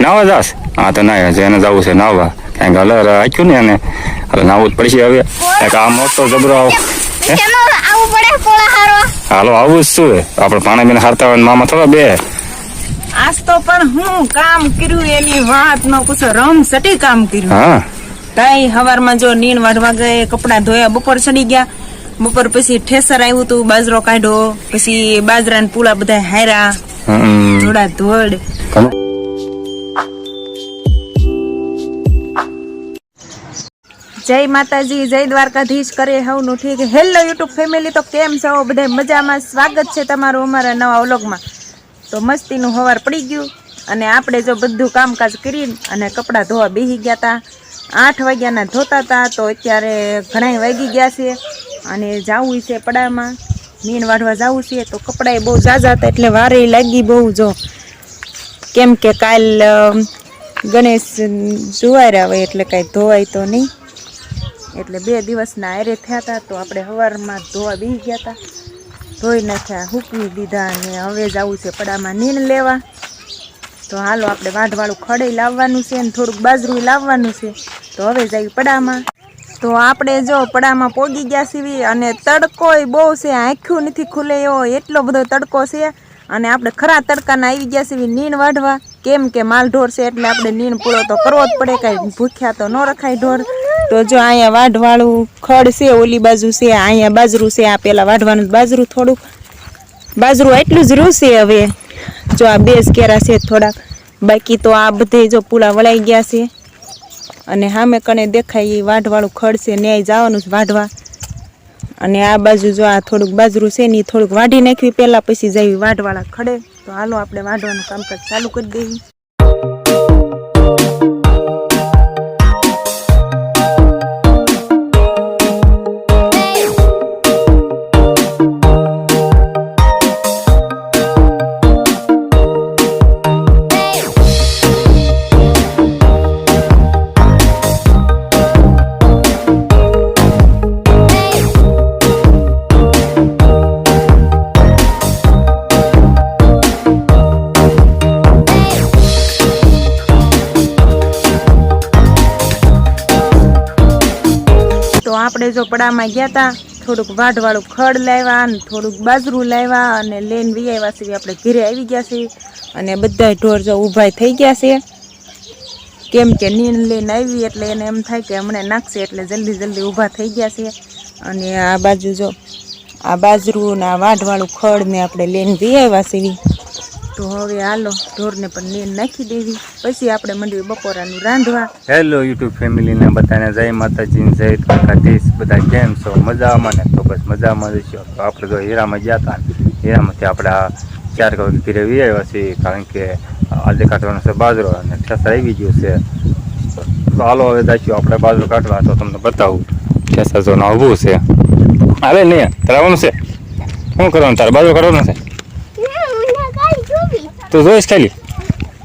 નાવા જાસ હા તો ના એને જવું છે નાવા. કારણ કે હલર આખ્યું ને એને. એટલે નાવું જ પડશે હવે. એક આ મોટો જબરો આવો. આવું પડે પોળા હારો હાલો આવું જ શું હે? આપણે પાણી બીને હારતા હોય ને મામા થોડા બે. આજ તો પણ હું કામ કર્યું એની વાત નો પૂછો રમ સટી કામ કર્યું. હા. તાઈ હવારમાં જો નીણ વાઢવા ગયે કપડા ધોયા બપોર ચડી ગયા. બપોર પછી ઠેસર આવ્યું તું બાજરો કાઢ્યો. પછી બાજરા ને પૂળા બધા હાર્યા. થોડા ધોડ. જય માતાજી, જય દ્વારકાધીશ કરે હવનું ઠીક. હેલો યુટ્યુબ ફેમિલી તો કેમ છો? બધા મજામાં? સ્વાગત છે તમારું અમારા નવા વ્લોગમાં. તો મસ્તીનું હવાર પડી ગયું અને આપણે જો બધું કામકાજ કરીને અને કપડાં ધોવા બેસી ગયા હતા આઠ વાગ્યાના ધોતા હતા તો અત્યારે ઘણા વાગી ગયા છે અને જવું છે પડામાં. મીન વાઢવા જવું છે, તો કપડાંય બહુ ઝાઝા હતા એટલે વારે લાગી બહુ જો. કેમ કે કાલ ગણેશ જુવાર્યા હોય એટલે કાંઈ ધોવાય તો નહીં. એટલે બે દિવસના આરે થયા હતા તો આપણે સવારમાં ધોવા બી ગયા હતા ધોઈ નાખ્યા, હૂકવી દીધા અને હવે જવું છે પડામાં નીણ લેવા. તો હાલો આપણે વાઢવાળું ખડે લાવવાનું છે અને થોડુંક બાજરું લાવવાનું છે. તો હવે જઈએ પડામાં. તો આપણે જો પડામાં પોગી ગયા સીવી અને તડકોય બહુ છે, આંખ્યું નથી ખુલે એવો, એટલો બધો તડકો છે. અને આપણે ખરા તડકાના આવી ગયા સીવી નીણ વાઢવા. કેમ કે માલ ઢોર છે એટલે આપણે નીણ પૂરો તો કરવો જ પડે, કાંઈ ભૂખ્યા તો ન રખાય ઢોર. તો જો અહીંયા વાઢવાળું ખડ છે, ઓલી બાજુ છે, અહીંયા બાજરું છે, આ પેલા વાઢવાનું બાજરું થોડુંક. બાજરું એટલું જ રૂસે હવે. જો આ બે કેરા છે થોડાક. બાકી તો આ બધે જો પૂળા વળાઈ ગયા છે. અને સામે કણે દેખાય એ વાઢવાળું ખડ છે, ન્યાય જવાનું છે વાઢવા. અને આ બાજુ જો આ થોડુંક બાજરું છે ને થોડુંક વાઢી નાખવી પહેલાં પછી જઈ વાઢવાળા ખડે. તો હાલો આપણે વાઢવાનું કામકાજ ચાલુ કરી દઈએ. આપણે જો પડામાં ગયા હતા થોડુંક વાઢવાળું ખડ લાવ્યા અને થોડુંક બાજરું લાવ્યા અને લઈને વી આવ્યા છીએ આપણે ઘરે આવી ગયા છીએ. અને બધા ઢોર જો ઊભા થઈ ગયા છે. કેમ કે નીણ લઈને આવી એટલે એને એમ થાય કે હમણાં નાખશે એટલે જલ્દી જલ્દી ઊભા થઈ ગયા છે. અને આ બાજુ જો, આ બાજરું ને આ વાઢવાળું ખડ ને આપણે લઈને વી આવ્યા છીએ તો હવે હાલો, ઢોરને પણ નીર નાખી દેવી. પછી આપણે મંડવી બપોરાનું રાંધવા. હેલો યુટ્યુબ ફેમિલીને બધાને જય માતાજી જય દ્વારકાધીશ. બધા કેમ છો? મજામાં ને? તો બસ મજામાં જ તો આપણે તો હીરામાં ગયા હતા હીરામાંથી આપણે ચાર કલાક ઘીરે વી આવ્યા છીએ કારણ કે આજે કાઢવાનો છે બાજરો અને ઠેસર આવી ગયો છે. તો હાલો હવે દાચ્યું આપણે બાજરો કાઢવા. તો તમને બતાવું. ઠેસર જો ઊભું છે. આવે નહીં તરાવવાનું છે? શું કરવાનું? તારે બાજરો કાઢવાનો છે? તું જોઈશ ખાલી.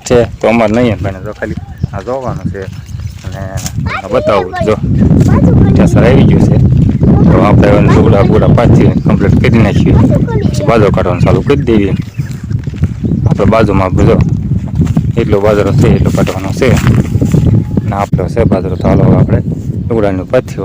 છે, તો અમારે નહીં બને. તો ખાલી આ જોવાનું છે અને બતાવું. જો સર આવી ગયું છે. તો આપણે હવે લુગડા બુગડા પાછી કમ્પ્લીટ કરી નાખીએ પછી બાજરો કાઢવાનું ચાલુ કરી દઈએ આપણે બાજુમાં બધો એટલો બાજરો છે, એટલો કાઢવાનો છે. અને આપણો છે બાજરો હવે આપણે લુગડાનું પાછી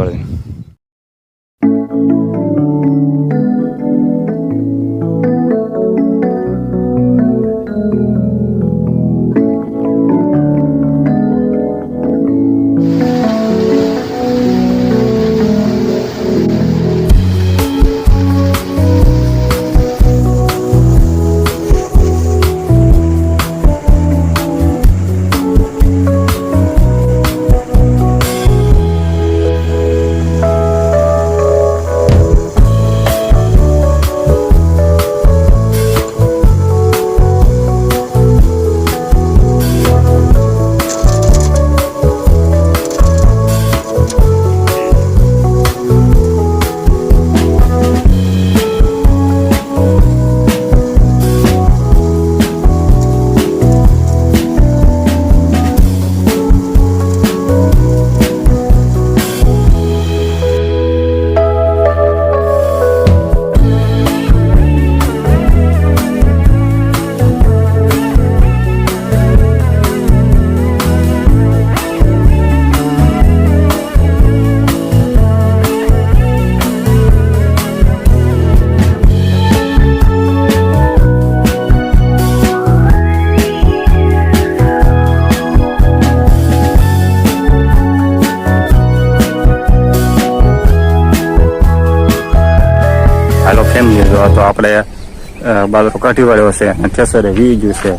વળી આપણે અ, બાજરો કાઢી વાળ્યો છે અને ઠેસરે વી છે.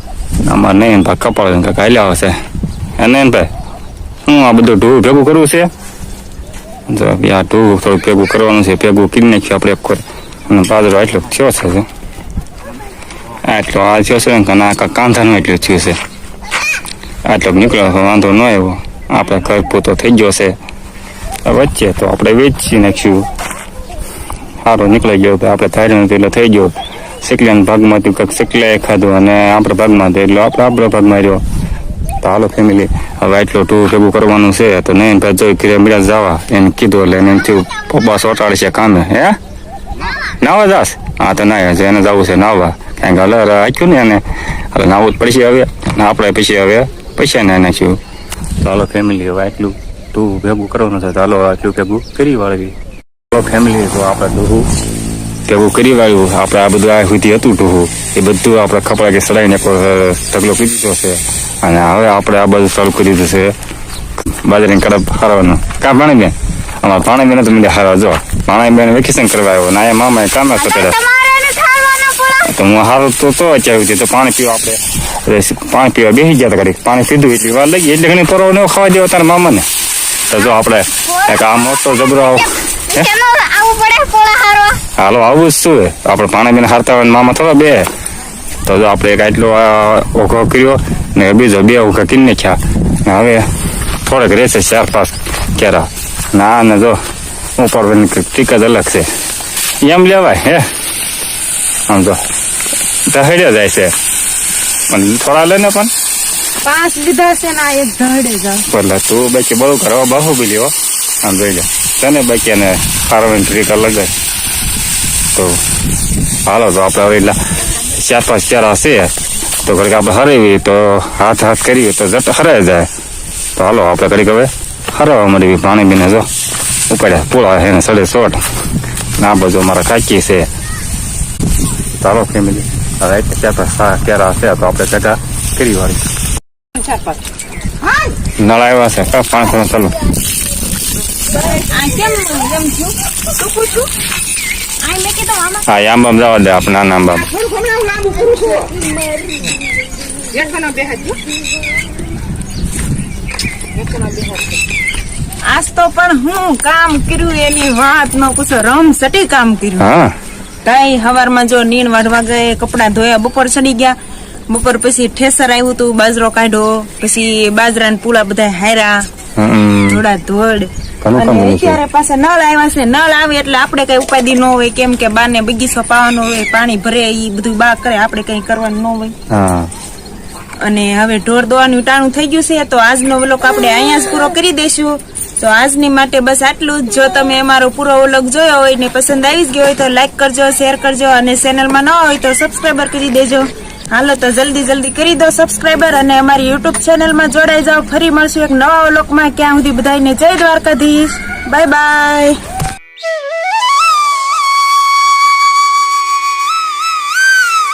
આમાં નહીં ભાઈ કપાળ કાંઈક હાલ્યા હશે. હે નહીં ભાઈ? હું આ બધું ઢોર ભેગું કરવું છે? જો આ ઢોર થોડું ભેગું કરવાનું છે. ભેગું કરી નાખ્યું આપણે એક. અને બાજરો એટલો થયો છે આટલો આ થયો છે ને કાંઈ કાંધાનું એટલું થયું છે. આટલો નીકળ્યો તો વાંધો ન આવ્યો. આપણે ઘર પૂતો થઈ ગયો છે. વચ્ચે તો આપણે વેચી નાખ્યું. સારો નીકળી ગયો તો આપણે થાળીનું તો એટલે થઈ ગયો. શેકલાના ભાગમાં હતું કંઈક શીકલાએ ખાધું અને આપણા ભાગમાં હતું એટલે આપણે આપણા ભાગમાં રહ્યો. તો હાલો ફેમિલી હવે એટલું ટૂર ભેગું કરવાનું છે, તો નહીં, ભાઈ જોઈ કે મીડા જવા. એને કીધું એટલે એને એમથી પપ્પા સોટાડશે કામે. હે? નાવા જાસ હા, તો ના છે એને જવું છે નાવા. કારણ કે હલર આખ્યું ને એને. હવે નાવું જ પડશે હવે. આપણે પછી હવે પૈસા ને નાખ્યું. તો હાલો ફેમિલી હવે આટલું તું ભેગું કરવાનું છે, તો હાલો, આટલું ભેગું કરી વાળવી. ફેમિલી તો આપણે ડોહું ભેગું કરી વાળ્યું. આપણે આ બધું આ સુધી હતું ટૂહું એ બધું આપણે ખપડા કે સડાઈને ઢગલો કરી દીધો છે. અને હવે આપણે આ બધું ચાલુ કરી દીધું છે. બાજરીની કડપ હારવાનું. કાં પાણી બેન અમારા પાણી બેન તો મને હારવા જો પાણી બેન વેકેશન કરવા આવ્યો. ના એ મામા કામ એને તો હું હારું તો તો અત્યારે સુધી તો પાણી પીવા આપણે પાણી પીવા બેસી ગયા હતા ઘડીક. પાણી પીધું એટલી વાર લાગી. એટલે ઘણી પરો ન ખાવા દેવા તારા મામાને. તો જો આપણે એક આ મોટો જબરો હે આવું પડે પોળા હાલો આવું જ શું? આપણે પાણી બીને હારતા હોય ને મામા થોડા બે. તો જો આપણે એક આટલો ઓખો કર્યો ને બીજો બે ઓઘા કરી નાખ્યા. ને હવે થોડેક રહેશે ચાર પાંચ કેરા. ના ને જો ઉપર ટીક જ અલગ છે. એમ લેવાય હે? આમ તો દહેડ્યો જાય છે. પણ થોડા લે ને પણ. પાંચ લીધા છે ને આ એક ધડે જાય. એટલે તું બાકી બહુ કરો બહુ બી લ્યો આમ જોઈ લે. તને બાકી એને ફારવાની ટ્રીક અલગ જ તો હાલો તો આપણે હવે એટલા ચાર પાંચ ચાર હશે તો ઘડીક આપણે હરાવી તો હાથ હાથ કરીએ તો જટ હરાઈ જાય. તો હાલો આપણે ઘડીક હવે હરાવવા મળી પાણી બીને જો. ઉપાડ્યા પૂળા એને સડે સોટ. ના બધું અમારા કાકી છે. ચાલો ફેમિલી હવે એટલે ચાર પાંચ સા કેરા હશે તો આપણે ભેગા કરી વાળી. નળ આવ્યા છે. કા પાંચ મિનિટ ચાલો. હા આમ અમદાવાદ આપણે આમ આમ આજ તો પણ હું કામ કર્યું એની વાત નો પૂછો રમ સટી કામ કર્યું. હા. કઈ હવારમાં જો નીણ વાઢવા ગયે કપડા ધોયા બપોર ચડી ગયા. બપોર પછી ઠેસર આવ્યું તું બાજરો કાઢ્યો પછી બાજરાના પૂળા બધા હાર્યા. થોડા ધોડ. અત્યારે પાછા નળ આવ્યા છે. નળ આવે એટલે આપણે કઈ ઉપાધિ ન હોય કેમ કે બાને બગીચો પાવાનો હોય પાણી ભરે ઈ બધું બા કરે આપણે કઈ કરવાનું ન હોય. અને હવે ઢોર દોવાનું ટાણું થઈ ગયું છે તો આજનો વ્લોગ આપણે અહીંયા જ પૂરો કરી દઈશું. તો આજની માટે બસ આટલું જ. જો તમે અમારો પૂરો વ્લોગ જોયો હોય ને પસંદ આવી જ ગયો હોય તો લાઈક કરજો શેર કરજો અને ચેનલમાં ન હોય તો સબસ્ક્રાઈબર કરી દેજો. હાલો તો જલ્દી જલ્દી કરી દો સબસ્ક્રાઈબર અને અમારી યુટ્યુબ ચેનલમાં જોડાઈ જાઓ. ફરી મળશું એક નવા ઓલોકમાં ક્યાં સુધી બધાને જય દ્વારકાધીશ. Bye bye